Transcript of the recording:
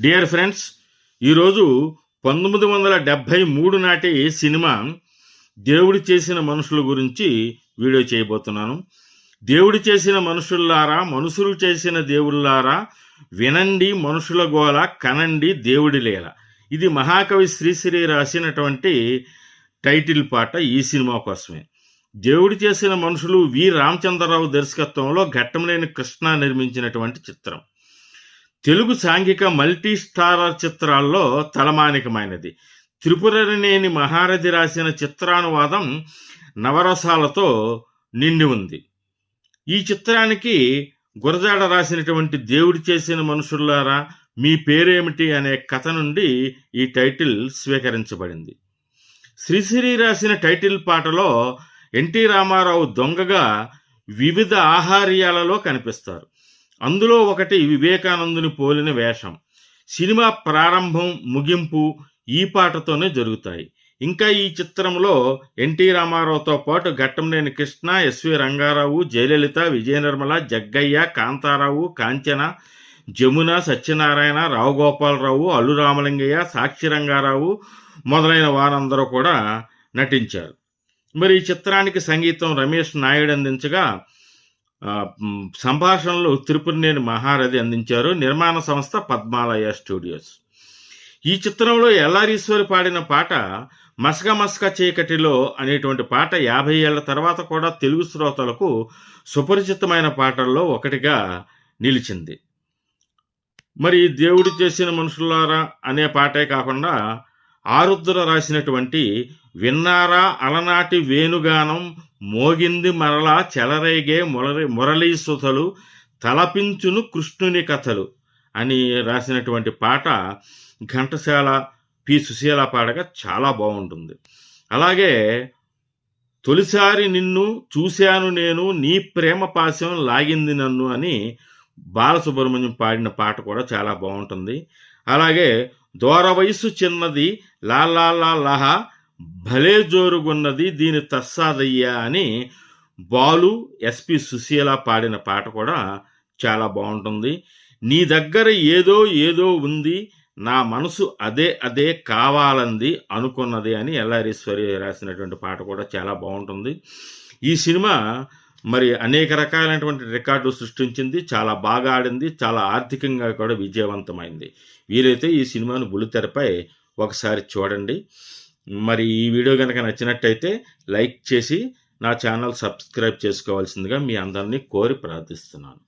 Dear friends ఈరోజు పంతొమ్మిది వందల డెబ్భై మూడు నాటి సినిమా దేవుడు చేసిన మనుషుల గురించి వీడియో చేయబోతున్నాను. దేవుడు చేసిన మనుషుల్లారా మనుషులు చేసిన దేవుళ్ళారా వినండి మనుషుల గోల కనండి దేవుడి లీల. ఇది మహాకవి శ్రీశ్రీ రాసినటువంటి టైటిల్ పాట ఈ సినిమా కోసమే. దేవుడు చేసిన మనుషులు వి. రామచంద్రరావు దర్శకత్వంలో ఘట్టంలేని కృష్ణ నిర్మించినటువంటి చిత్రం. తెలుగు సాంఘిక మల్టీ స్టారర్ చిత్రాల్లో తలమానికమైనది. త్రిపురనేని మహారథి రాసిన చిత్రానువాదం నవరసాలతో నిండి ఉంది. ఈ చిత్రానికి గురజాడ రాసినటువంటి దేవుడు చేసిన మనుషుల్లారా మీ పేరేమిటి అనే కథ నుండి ఈ టైటిల్ స్వీకరించబడింది. శ్రీశ్రీ రాసిన టైటిల్ పాటలో ఎన్టీ రామారావు దొంగగా వివిధ ఆహార్యాలలో కనిపిస్తారు. అందులో ఒకటి వివేకానందుని పోలిన వేషం. సినిమా ప్రారంభం ముగింపు ఈ పాటతోనే జరుగుతాయి. ఇంకా ఈ చిత్రంలో ఎన్టీ రామారావుతో పాటు ఘట్టంనేని కృష్ణ ఎస్వి రంగారావు జయలలిత విజయ నిర్మల జగ్గయ్య కాంతారావు కాంచన జమున సత్యనారాయణ రావు గోపాలరావు అల్లు రామలింగయ్య సాక్షి రంగారావు మొదలైన వారందరూ కూడా నటించారు. మరి ఈ చిత్రానికి సంగీతం రమేష్ నాయుడు అందించగా సంభాషణలు తిరుపతినేని మహారథి అందించారు. నిర్మాణ సంస్థ పద్మాలయ స్టూడియోస్. ఈ చిత్రంలో ఎల్లారీశ్వరి పాడిన పాట మసక మసక చీకటిలో అనేటువంటి పాట యాభై ఏళ్ళ తర్వాత కూడా తెలుగు శ్రోతలకు సుపరిచితమైన పాటల్లో ఒకటిగా నిలిచింది. మరి దేవుడు చేసిన మనుషులారా అనే పాటే కాకుండా ఆరుద్ర రాసినటువంటి విన్నారా అలనాటి వేణుగానం మోగింది మరలా చెలరేగే మురళి మురళీ సుధలు తలపించును కృష్ణుని కథలు అని రాసినటువంటి పాట ఘంటసాల పి. సుశీల పాడగా చాలా బాగుంటుంది. అలాగే తొలిసారి నిన్ను చూశాను నేను నీ ప్రేమ పాశం లాగింది నన్ను అని బాలసుబ్రహ్మణ్యం పాడిన పాట కూడా చాలా బాగుంటుంది. అలాగే దూర వయసు చిన్నది లా లా లా లహ భలే జోరుగున్నది దీని తస్సాదయ్యా అని బాలు ఎస్పి సుశీల పాడిన పాట కూడా చాలా బాగుంటుంది. నీ దగ్గర ఏదో ఏదో ఉంది నా మనసు అదే అదే కావాలంది అనుకున్నది అని ఎల్లారీశ్వరి రాసినటువంటి పాట కూడా చాలా బాగుంటుంది. ఈ సినిమా మరి అనేక రకాలైనటువంటి రికార్డు సృష్టించింది చాలా బాగా ఆడింది చాలా ఆర్థికంగా కూడా విజయవంతమైంది. వీలైతే ఈ సినిమాను బుల్లితెరపై ఒకసారి చూడండి. మరి ఈ వీడియో కనుక నచ్చినట్టయితే లైక్ చేసి నా ఛానల్ సబ్స్క్రైబ్ చేసుకోవాల్సిందిగా మీ అందరినీ కోరి ప్రార్థిస్తున్నాను.